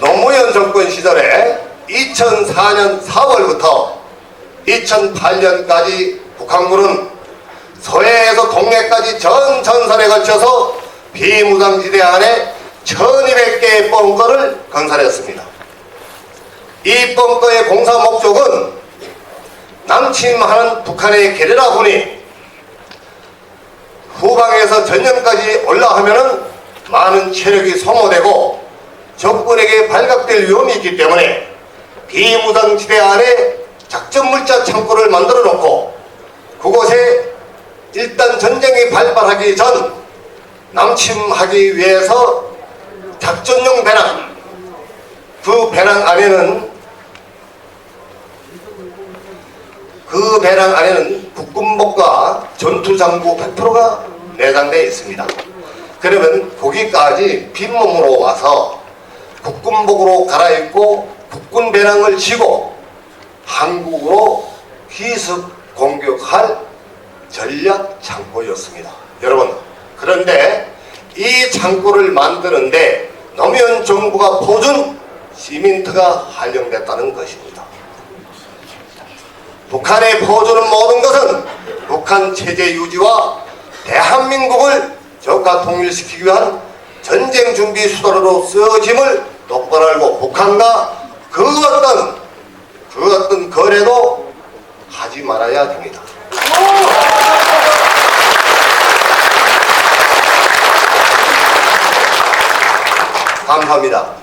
노무현 정권 시절에 2004년 4월부터 2008년까지 북한군은 서해에서 동해까지 전 전선에 걸쳐서 비무장지대 안에 1200개의 벙커를 건설했습니다. 이 벙커의 공사 목적은 남침하는 북한의 게리라 군이 후방에서 전면까지 올라가면은 많은 체력이 소모되고 적군에게 발각될 위험이 있기 때문에 비무장지대 안에 작전물자 창고를 만들어 놓고 그곳에 일단 전쟁이 발발하기 전 남침하기 위해서 작전용 배낭 그 배낭 안에는 그 배낭 안에는 국군복과 전투장구 100%가 내장되어 있습니다. 그러면 거기까지 빈몸으로 와서 국군복으로 갈아입고 국군 배낭을 지고 한국으로 기습 공격할 전략 창고였습니다. 여러분, 그런데 이 창고를 만드는데 노무현 정부가 포준 시민트가 활용됐다는 것입니다. 북한의 포주는 모든 것은 북한 체제 유지와 대한민국을 저가 통일시키기 위한 전쟁 준비 수단으로 쓰여짐을 똑바로 알고 북한과 그 어떤 그 어떤 거래도 하지 말아야 됩니다. 감사합니다.